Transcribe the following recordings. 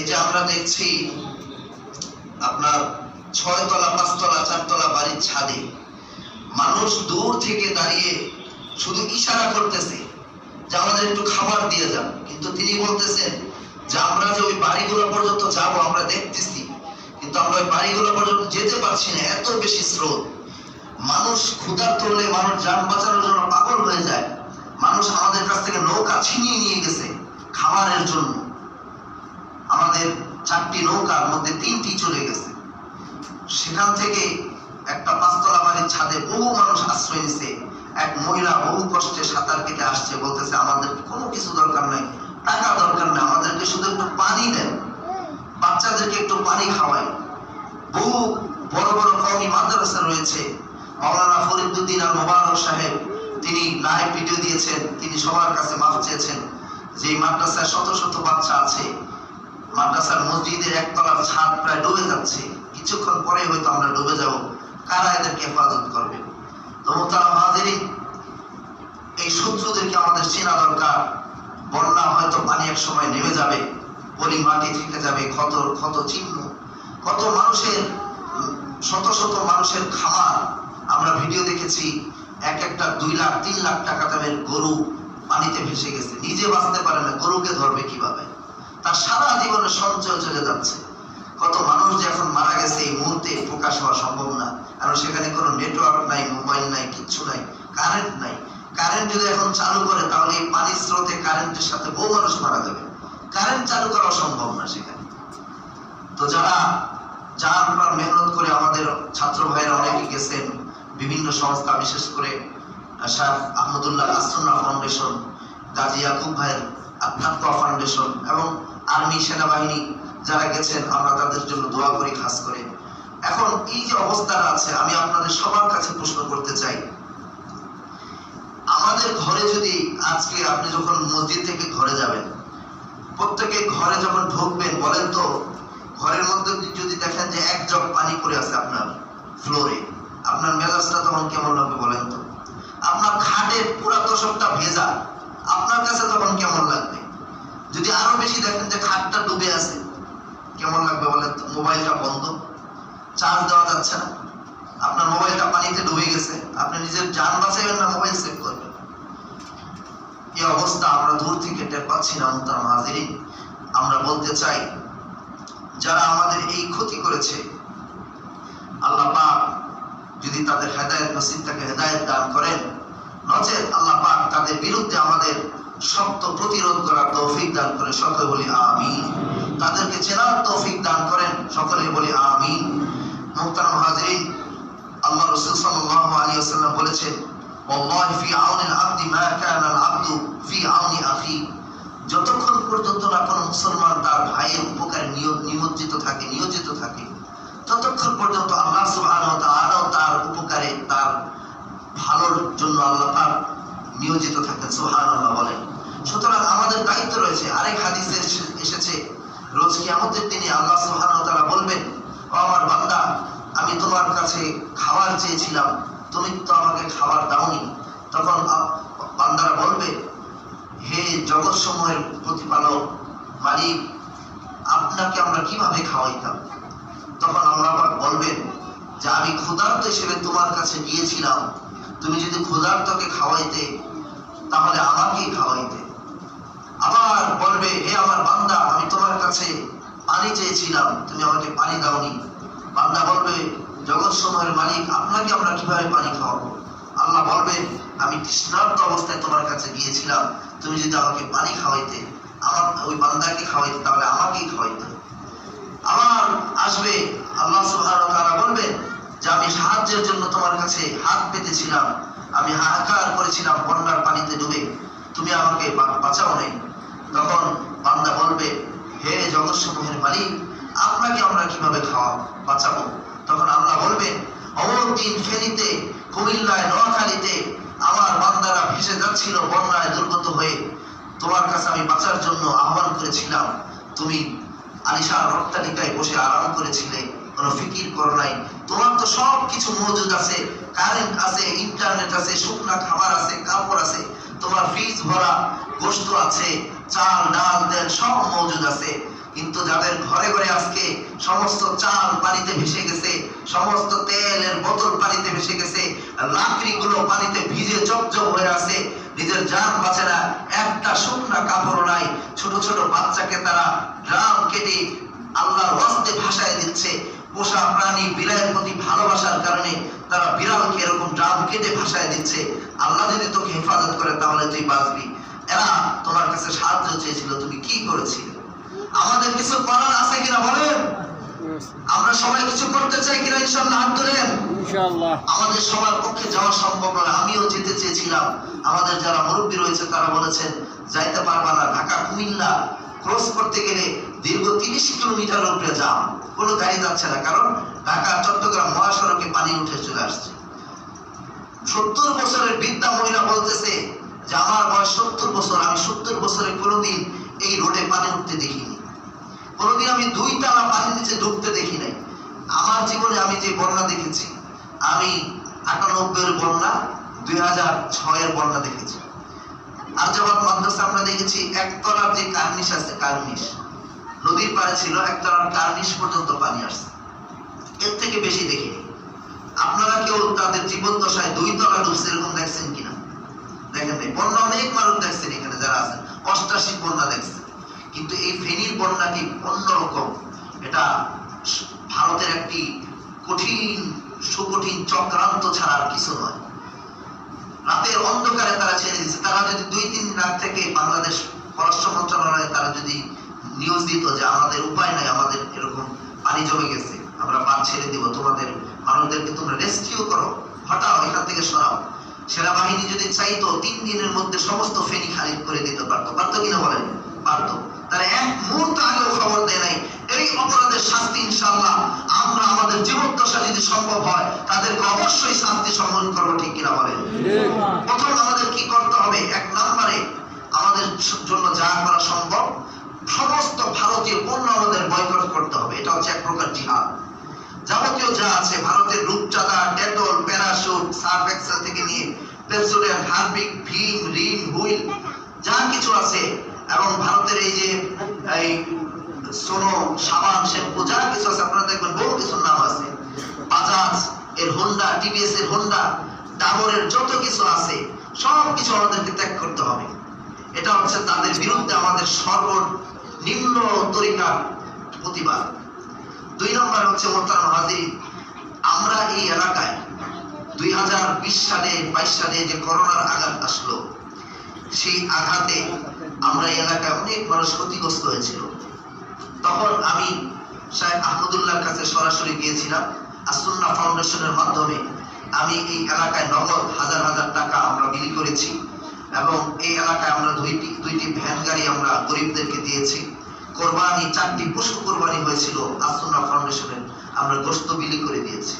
এই যে আমরা দেখছি আপনার ছয়তলা, পাঁচতলা বাড়ির ছাদে মানুষ দূর থেকে দাঁড়িয়ে শুধু ইশারা করতেছে যে আমাদের একটু খাবার দিয়ে যান। কিন্তু তিনি বলতেছেন যে আমরা যে ওই বাড়িগুলো পর্যন্ত যাব, আমরা দেখতেছি, কিন্তু আমরা ওই বাড়িগুলো পর্যন্ত যেতে পারছি না, এত বেশি স্রোত। মানুষ ক্ষুধার্ত হলে মানুষ যান বাঁচানোর জন্য পাগল হয়ে যায়। মানুষ আমাদের কাছ থেকে নৌকা ছিনিয়ে নিয়ে গেছে খাবারের জন্য। আমাদের চারটি নৌকার মধ্যে তিনটি চলে গেছে। সেখান থেকে একটা পাঁচতলা বাড়ির ছাদে বহু মানুষ আশ্রয় নিছে। এক মহিলা বহু কষ্টে সাঁতার কেটে আসছে, বলতেছে, আমাদের কোনো কিছু দরকার নাই, টাকা দরকার নাই, আমাদেরকে শুধু একটু পানি দেন, বাচ্চাদেরকে একটু পানি খাওয়াই। বহু বড় বড় কমি মাদ্রাসা রয়েছে। মাওলানা ফরিদুদ্দিন আল মোবারক সাহেব, তিনি লাইভ ভিডিও দিয়েছেন, তিনি সবার কাছে মাফ চেয়েছেন। যে মাদ্রাসায় শত শত বাচ্চা আছে মাদ্রাসার মসজিদের একতলার ছাদ প্রায় ডুবে যাচ্ছে। কিছুক্ষণ পরে হয়তো আমরা ডুবে যাব। কারা এদেরকে হেফাজত করবে? তো মোতারাম হাজিরিন, এই শত্রুদেরকে আমাদের চেনা দরকার। বন্যা হয়তো পানি এক সময় নেমে যাবে, পলি মাটি থেকে যাবে, ক্ষত ক্ষত চিহ্ন। কত মানুষের, শত শত মানুষের খামার আমরা ভিডিও দেখেছি, এক একটা দুই লাখ, তিন লাখ টাকা দামের গরু পানিতে ভেসে গেছে। নিজে বাঁচতে পারে না, গরুকে ধরবে কীভাবে? তার সারা জীবনের সঞ্চয় চলে যাচ্ছে। কত মানুষ যে এখন মারা গেছে এই মুহূর্তে প্রকাশ হওয়া সম্ভব না। কারণ সেখানে কোনো নেটওয়ার্ক নাই মোবাইল নাই, কিচ্ছু নাই কারেন্ট নাই। কারেন্ট যদি এখন চালু করে, তাহলে এই পানির স্রোতে কারেন্টের সাথে বহু মানুষ মারা যাবে। কারেন্ট চালু করা সম্ভব না সেখানে। তো যারা, যার প্রাণ মেহনত করে আমাদের ছাত্র ভাইরা অনেকে গেছেন, বিভিন্ন সংস্থা, বিশেষ করে শাহ আহমদুল্লাহ আসরুল্লাহ ফাউন্ডেশন, গাজী ইয়াকুব ভাইয়ের আধ্যাত্ম ফাউন্ডেশন এবং আর্মি সেনাবাহিনী যারা গেছেন, আমরা তাদের জন্য দোয়া করি, খাস করে। এখন এই যে অবস্থাটা আছে, আমি আপনাদের সবার কাছে প্রশ্ন করতে চাই। আমাদের ঘরে যদি আজকে আপনি যখন মসজিদ থেকে ঘরে যাবেন, প্রত্যেকে ঘরে যখন ঢুকবেন, বলেন তো, ঘরের মধ্যে যদি দেখেন যে এক জগ পানি পড়ে আছে আপনার ফ্লোরে, আপনার মেজাজটা তখন কেমন লাগবে বলেন তো? আপনার খাটের পুরা তোষকটা ভেজা, আপনার কাছে তখন কেমন লাগবে? যদি আরও বেশি দেখেন যে খাটটা ডুবে আছে, কেমন লাগবে বলেন? তো মোবাইলটা বন্ধ। চার্জ দেওয়া যাচ্ছে না। আপনার মোবাইলটা পানিতে ডুবে গেছে। আপনি নিজের যান বাঁচাবেন না, মোবাইল সেভ করবেন। এই অবস্থা আমরা দূর থেকে টের পাচ্ছি না মুহতারাম হাজিরিন আমরা বলতে চাই, যারা আমাদের এই ক্ষতি করেছে, আল্লাহ পাক যদি তাদের হেদায়েত নসিব হেদায়েত দান করেন, নচেত আল্লাহ পাক শক্ত প্রতিরোধ করার তৌফিক দান করে সকলে বলি আমিন। তাদেরকে চেনার তৌফিক দান করেন, সকলে বলি আমিন। মুহতারাম হাজিরিন আল্লাহ রাসূল সাল্লাল্লাহু আলাইহি ওয়াসাল্লাম বলেছেন ফি আউনিল আবদি মা কানা আল আবদু ফি আউনি আখি। যতক্ষণ পর্যন্ত না কোনো মুসলমান তার ভাইয়ের উপকারে নিমজ্জিত থাকে, নিয়োজিত থাকে, ততক্ষণ পর্যন্ত আল্লাহ সুবহানাহু ওয়া তাআলাও তার উপকারে, তার ভালোর জন্য আল্লাহ তার নিয়োজিত থাকেন, সুবহানাল্লাহ বলেন। সুতরাং আমাদের দায়িত্ব রয়েছে। আরেক হাদিসে এসে- এসেছে, রোজ কিয়ামতের দিনে আল্লাহ সুবহানাহু তাআলা বলবেন, ও আমার বান্দা, আমি তোমার কাছে খাবার চেয়েছিলাম, তুমি তো আমাকে খাবার দাওনি। তখন বান্দারা বলবে, হে জগৎ সমূহের প্রতিপালক, মালিক, আপনাকে আমরা কীভাবে খাওয়াইতাম? তখন আল্লাহ বলবেন, যে আমি ক্ষুধার্ত হিসেবে তোমার কাছে গিয়েছিলাম। তুমি যদি ক্ষুধার্তকে খাওয়াইতে, তাহলে আমাকেই খাওয়াইতে। আবার বলবে, হে আমার বান্দা, আমি তোমার কাছে পানি চেয়েছিলাম, তুমি আমাকে পানি দাওনি। বান্দা বলবে, জগৎ সময়ের মালিক, আপনাকে আমরা কীভাবে পানি খাওয়াবো? আল্লাহ বলবেন আমি তৃষ্ণার্ত অবস্থায় তোমার কাছে গিয়েছিলাম, তুমি যদি আমাকে পানি খাওয়াইতে, আমার ওই বান্দাকে খাওয়াইতে, তাহলে আমাকেই খাওয়াইতে। আবার আসবে, আল্লাহ তাআলা বলবেন যে আমি সাহায্যের জন্য তোমার কাছে হাত পেতেছিলাম, আমি হাহাকার করেছিলাম বন্যার পানিতে ডুবে, তুমি আমাকে বাঁচাও নাই। তখন বান্দা বলবে, হে জগৎ সমূহের মালিক, আপনাকে আমরা কীভাবে খাওয়া, বাঁচাবো? তখন আল্লাহ বলবেন অমর দিন ফেনীতে, কুমিল্লায়, নোয়াখালীতে আমার বান্দারা ভেসে যাচ্ছিল, বন্যায় দুর্গত হয়ে। তোমার কাছে আমি বাঁচার জন্য আহ্বান করেছিলাম। তুমি আলিশার রক্তালিকায় বসে আরাম করেছিলে, কোনো ফিকির করো নাই। তোমার তো সব কিছু মজুদ আছে, কারেন্ট আছে, ইন্টারনেট আছে, শুকনা খাবার আছে, কাপড় আছে। তোমার ফ্রিজ ভরা গোস্ত আছে চাল, ডাল, তেল সব মজুদ আছে। কিন্তু যাদের ঘরে ঘরে আজকে সমস্ত চাল পানিতে ভেসে গেছে, সমস্ত তেলের বোতল পানিতে ভেসে গেছে লাকড়িগুলো পানিতে ভিজে চপচপ হয়ে আছে, নিজের জান বাঁচে না, একটা শুকনা কাপড় নাই। ছোট ছোট বাচ্চাকে তারা ড্রাম কেটে আল্লাহর ওয়াস্তে ভাষায় দিচ্ছে। পোষা প্রাণী বিড়ালের প্রতি ভালোবাসার কারণে তারা বিড়ালকে এরকম ড্রাম কেটে ভাসায় দিচ্ছে। আল্লাহ যদি তোকে হেফাজত করে তাহলে তুই বাঁচবি। এরা তোমার কাছে সাহায্য চেয়েছিল তুমি কি করেছিলে? আমাদের কিছু করার আছে কিনা বলেন? আমরা সবাই কিছু করতে চাই কিনা ইনশাল্লাহ হাত ইনশাআল্লাহ। আমাদের সবার পক্ষে যাওয়া সম্ভব নয় আমিও যেতে চেয়েছিলাম। আমাদের যারা মুরব্বী রয়েছে তারা বলেছেন যাইতে পারবা না ঢাকা কুমিল্লা ক্রস করতে গেলে দীর্ঘ তিরিশ কিলোমিটার উপরে যাম কোনো গাড়ি যাচ্ছে না কারণ ঢাকা চট্টগ্রাম মহাসড়কে পানি উঠে চলে আসছে সত্তর বছরের বৃদ্ধা মহিলা বলতেছে যে আমার বয়স সত্তর বছর আমি সত্তর বছরে কোনোদিন এই রোডে পানি উঠতে দেখিনি। কোনোদিন আমি দুই তালা পানির নিচে ডুবতে দেখি নাই। আমার জীবনে আমি যে বন্যা দেখেছি, আমি আটানব্বই এর বন্যা, দুই হাজার ছয়ের বন্যা দেখেছি। আর যখন মাদ্রাসা আমরা দেখেছি, একতলার যে কার্নিশ আছে, কার্নিশ। নদীর পাড়ে ছিল, একতলার কার্নিশ পর্যন্ত পানি আসছে। এর থেকে বেশি দেখিনি। আপনারা কেউ তাদের জীবন দশায় দুই তলা ডুবছে, এরকম দেখছেন কিনা? দেখেন নাই। বন্যা অনেক মানুষ দেখছেন এখানে যারা আছেন। অষ্টাশি বন্যা দেখছেন। কিন্তু এই ফেনীর বন্যাটি অন্যরকম এটা ভারতের একটি কঠিন, সুকঠিন চক্রান্ত ছাড়া কিছু নয়। রাতের অন্ধকারে তারা ছেড়ে দিচ্ছে তারা যদি দুই, তিন রাত থেকে বাংলাদেশ পররাষ্ট্র মন্ত্রণালয়ে তারা যদি নিউজ দিত যে আমাদের উপায় নাই, আমাদের এরকম পানি জমে গেছে, আমরা বাদ ছেড়ে দিব, তোমাদের মানুষদেরকে তোমরা রেস্কিউ করো, হটাও এখান থেকে সরাও। সেনাবাহিনী যদি চাইতো তিন দিনের মধ্যে সমস্ত ফেনি খারিজ করে দিতে পারতো। পারতো কিনা বলেন? পারতো। তারা এক মুহূর্ত আগেও খবর দেয় নাই এই অপরাধের শাস্তি ইনশাআল্লাহ আমরা আমাদের জীবদ্দশা যদি সম্ভব হয় তাদেরকে অবশ্যই শাস্তি সম্মান করব ঠিক কিনা বলেন? প্রথম আমাদের কি করতে হবে? এক নম্বরে আমাদের জন্য যা করা সম্ভব সমস্ত ভারতীয় পণ্য আমাদের বয়কট করতে হবে। এটা হচ্ছে এক প্রকার জিহাদ। যাবতীয় যা আছে, ভারতের রূপচাঁদা, ডেটল প্যারাশুট সার্ফ এক্সেল থেকে নিয়ে Pepsodent Harpic, Vim, Rin, Wheel, যা কিছু আছে, এবং ভারতের এই যে, এই সোনো, সাবান শ্যাম্পু যা কিছু আছে, আপনারা দেখবেন বহু কিছু নাম আছে। বাজাজ, এর হোন্ডা টিভিএস এর হোন্ডা ডাবরের যত কিছু আছে, সব কিছু আমাদেরকে ত্যাগ করতে হবে। এটা হচ্ছে তাদের বিরুদ্ধে আমাদের সর্বনিম্ন তরিকার প্রতিবাদ। দুই নম্বর হচ্ছে মোহতারাম হাজির আমরা এই এলাকায় দুই হাজার বিশ সালে, বাইশ সালে যে করোনার আঘাত আসলো, সেই আঘাতে আমরা এই এলাকায় অনেক মানুষ ক্ষতিগ্রস্ত হয়েছিল। তখন আমি সাহেব আহমদুল্লাহর কাছে সরাসরি গিয়েছিলাম আসুন্না ফাউন্ডেশনের মাধ্যমে আমি এই এলাকায় নগদ হাজার হাজার টাকা আমরা বিলি করেছি এবং এই এলাকায় আমরা দুইটি দুইটি ভ্যান গাড়ি আমরা গরিবদেরকে দিয়েছি। কোরবানি, চারটি পশু কোরবানি হয়েছিল আসুন্না ফাউন্ডেশনের আমরা গোস্ত বিলি করে দিয়েছি।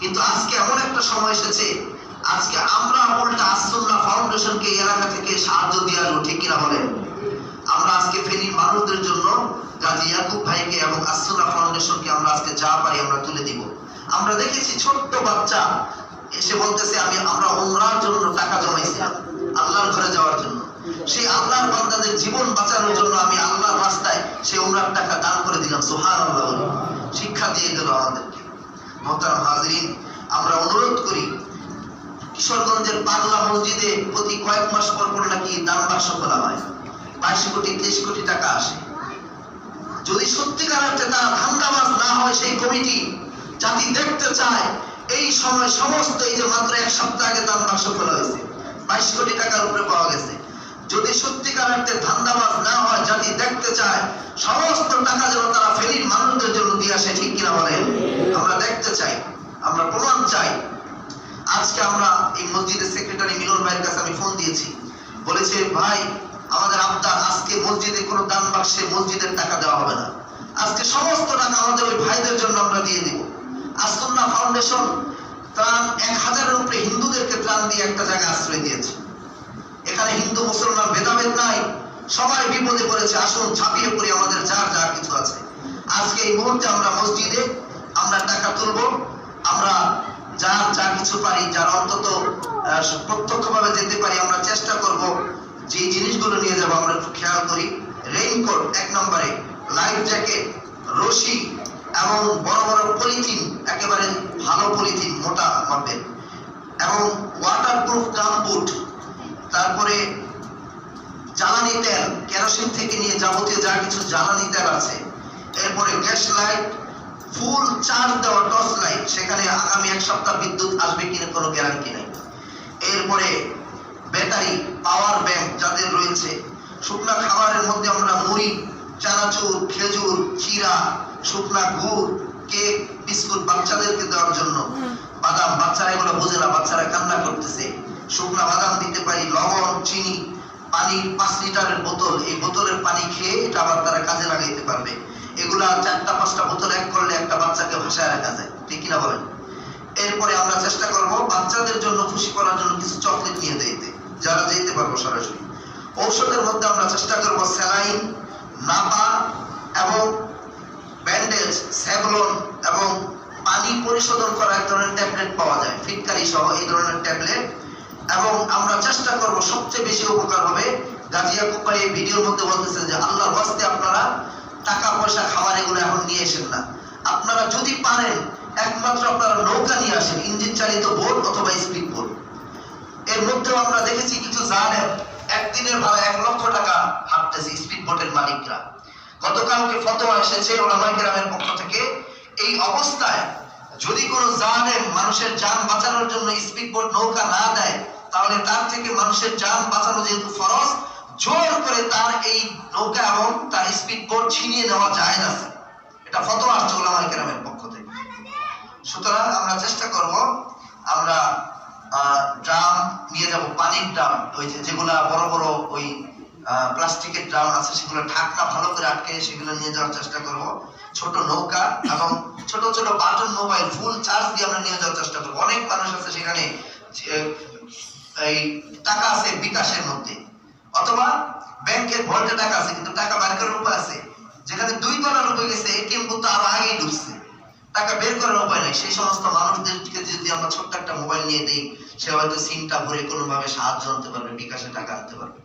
কিন্তু আজকে এমন একটা সময় এসেছে, আজকে আমরা উল্টা আসুন্না ফাউন্ডেশনকে এলাকা থেকে সাহায্য দিয়ে আসব ঠিক কিনা বলেন? আমরা আজকে ফেনীর মানুষদের জন্য গাজী ইয়াকুব ভাইকে এবং আসুনা ফাউন্ডেশনকে আমরা আজকে যা পারি আমরা তুলে দিব। আমরা দেখেছি ছোট্ট বাচ্চা এসে বলতেছে, আমি, আমরা উমরার জন্য টাকা জমাইছিলাম, আল্লাহর ঘরে যাওয়ার জন্য। সেই আল্লাহর বান্দাদের জীবন বাঁচানোর জন্য আমি আল্লাহর রাস্তায় সেই উমরার টাকা দান করে দিলাম সুহান আল্লাহ শিক্ষা দিয়ে গেল আমাদেরকে। মোহতারাম হাজরিন, আমরা অনুরোধ করি, কিশোরগঞ্জের পাগলা মসজিদে প্রতি কয়েক মাস পর পর নাকি দান বাক্স খোলা হয়। বাইশ কোটি তেইশ কোটি টাকা আসে। যদি সত্যিকার অর্থে তারা ধান্দাবাজ না হয় সেই কমিটি, জাতি দেখতে চায়, এই সময় সমস্ত এই যে মাত্র এক সপ্তাহ আগে দান বাক্স খোলা হয়েছে। বাইশ কোটি টাকার উপরে পাওয়া গেছে। সত্যিকার অর্থে ধান্দাবাজ না হয়, জাতি দেখতে চায়, সমস্ত টাকা যেন তারা ফেরির মানুষদের জন্য দিয়ে আসে, ঠিক কিনা বলেন আমরা দেখতে চাই, আমরা প্রমাণ চাই। আজকে আমরা এই মসজিদের সেক্রেটারি মিলন ভাইয়ের কাছে আমি ফোন দিয়েছি। বলেছে, ভাই, আমাদের আবদার, আজকে মসজিদে কোনো দান বাক্সে মসজিদের টাকা দেওয়া হবে না। আজকে সমস্ত টাকা আমাদের ওই ভাইদের জন্য আমরা দিয়ে দিব। আসন্না ফাউন্ডেশন ত্রাণ এক হাজারের উপরে হিন্দুদেরকে ত্রাণ দিয়ে একটা জায়গায় আশ্রয় দিয়েছে। এখানে হিন্দু, মুসলমান, ভেদাভেদ নাই। সবাই বিপদে পড়েছে, আসুন ছাপিয়ে পড়ি, আমাদের যার যা কিছু আছে। আজকে এই মুহূর্তে আমরা মসজিদে আমরা টাকা তুলবো। আমরা যার যা কিছু পারি, যার অন্তত প্রত্যক্ষভাবে যেতে পারি, আমরা চেষ্টা করব যে জিনিসগুলো নিয়ে যাব, আমরা একটু খেয়াল করি। রেইনকোট এক নম্বরে লাইফ জ্যাকেট রশি এবং বড় বড় পলিথিন, একেবারে ভালো পলিথিন, মোটা মাপের। এবং ওয়াটারপ্রুফ গামবুট তারপরে জ্বালানি তেল কেরোসিন থেকে নিয়ে যাবতীয় যা কিছু জ্বালানি তেল আছে। এরপরে গ্যাস লাইট ফুল চার্জ দেওয়া টর্চ লাইট সেখানে আগামী এক সপ্তাহ বিদ্যুৎ আসবে কিনা কোনো গ্যারান্টি নেই। এরপরে ব্যাটারি পাওয়ার ব্যাংক যাদের রয়েছে শুকনা খাবারের মধ্যে আমরা মুড়ি চানাচুর খেজুর চিরা শুকনা গুড় কেক বিস্কুট বাচ্চাদেরকে দেওয়ার জন্য। বাদাম বাচ্চারা এগুলো বোঝে না বাচ্চারা কান্না করতেছে। শুকনা বাদাম দিতে পারি, লবণ, চিনি, পানি, পাঁচ লিটারের বোতল। এই বোতলের পানি খেয়ে এটা আবার তারা কাজে লাগাইতে পারবে। এগুলা চারটা, পাঁচটা বোতল এক করলে একটা বাচ্চাকে ভাসায় রাখা যায়। ঠিক কিনা বলেন? এরপরে আমরা চেষ্টা করব বাচ্চাদের জন্য খুশি করার জন্য কিছু চকলেট নিয়ে দিতে যারা যেতে পারব সরাসরি। ঔষধের মধ্যে আমরা চেষ্টা করব স্যালাইন, নাপা এবং ব্যান্ডেজ, স্যাভলন এবং পানি পরিশোধন করা এক ধরনের ট্যাবলেট পাওয়া যায়। ফিটকারি সহ এই ধরনের ট্যাবলেট এবং আমরা চেষ্টা করব সবচেয়ে বেশি উপকার হবে। গাজিয়া কুপাই এই ভিডিওর মধ্যে বলতেছেন যে, আল্লাহর ওয়াস্তে আপনারা টাকা, পয়সা, খাবার এগুলো এখন নিয়ে এসেন না। আপনারা যদি পারেন, একমাত্র আপনারা নৌকা নিয়ে আসেন, ইঞ্জিন চালিত বোট অথবা স্পিড বোট। এর মধ্যেও আমরা দেখেছি কিছু জানেন একদিনের ভাড়া এক লক্ষ টাকা হাঁটতেছে স্পিড বোটের মালিকরা। গতকালকে ফতোয়া এসেছে ওলামাই গ্রামের পক্ষ থেকে, এই অবস্থায় যদি কোনো জালেম মানুষের যান বাঁচানোর জন্য স্পিড বোট নৌকা না দেয় তাহলে তার থেকে মানুষের যান বাঁচানো যেহেতু ফরজ, জোর করে তার এই নৌকা এবং তার স্পিড বোট ছিনিয়ে নেওয়া যায় না। এটা ফতোয়া আসছে ওলামাই গ্রামের পক্ষ থেকে। সুতরাং আমরা চেষ্টা করব, আমরা ড্রাম নিয়ে যাব, পানির ড্রাম, ওই যে যেগুলা বড় বড় ওই প্লাস্টিকের ড্রাম আছে, সেগুলো ঢাকনা ভালো করে আটকে সেগুলো নিয়ে যাওয়ার চেষ্টা করব। ছোট নৌকা এবং ছোট ছোট বাটন মোবাইল ফুল চার্জ দিয়ে আমরা নিয়ে যাওয়ার চেষ্টা করব। অনেক মানুষ আছে সেখানে এই টাকা আছে বিকাশের মধ্যে। অথবা ব্যাংকের ভল্টে টাকা আছে, কিন্তু টাকা বের করার উপায় আছে। যেখানে দুই গেছে, এটিএম আরও আগেই টাকা বের করার উপায় নাই। সেই সমস্ত মানুষদেরকে যদি আমরা ছোট্ট একটা মোবাইল নিয়ে দিই, সে হয়তো সিমটা ভরে কোনো ভাবে সাহায্য আনতে পারবে, বিকাশে টাকা আনতে পারবে।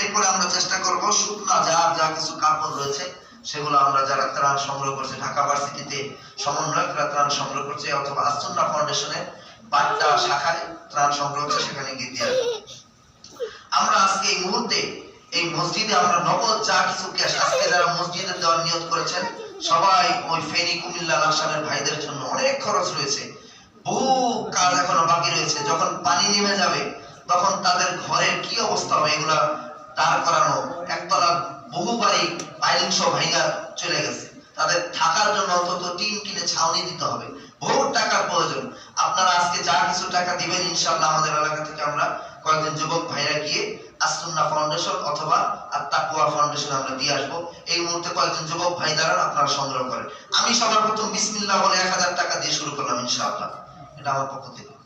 এরপরে আমরা চেষ্টা করব, শুকনা যা যা কিছু কাপড় রয়েছে সেগুলো আমরা যারা ত্রাণ সংগ্রহ করছে, ঢাকা ভার্সিটিতে সমন্বয়করা ত্রাণ সংগ্রহ করছে অথবা আসন্না ফাউন্ডেশনের বাড্ডা শাখায় ত্রাণ সংগ্রহ করছে সেখানে গিয়ে দিয়ে আমরা আজকে এই মুহূর্তে এই মসজিদে আমরা নগদ যা কিছু ক্যাশ আজকে যারা মসজিদে দেওয়ার নিয়ত করেছেন, সবাই ওই ফেনী কুমিল্লা লাকসামের ভাইদের জন্য অনেক খরচ রয়েছে। বহু কাজ এখনও বাকি রয়েছে। যখন পানি নেমে যাবে, তখন তাদের ঘরের কি অবস্থা হবে, এগুলা দাঁড় করানো একতলা বহু বাড়ি পাইলিং সহ ভাইগা চলে গেছে। তাদের থাকার জন্য অন্তত টিন কিনে ছাউনি দিতে হবে। বহু টাকার প্রয়োজন। আপনারা আজকে যা কিছু টাকা দিবেন, ইনশাআল্লাহ আমাদের এলাকা থেকে আমরা কয়েকজন যুবক ভাইরা গিয়ে আসুন্না ফাউন্ডেশন অথবা আত্মাকুয়া ফাউন্ডেশন আমরা দিয়ে আসব। এই মুহূর্তে কয়েকজন যুবক ভাই দ্বারা আপনারা সংগ্রহ করেন। আমি সবার প্রথম বিসমিল্লাহ বলে এক হাজার টাকা দিয়ে শুরু করলাম, ইনশাআল্লাহ। এটা আমার পক্ষ থেকে।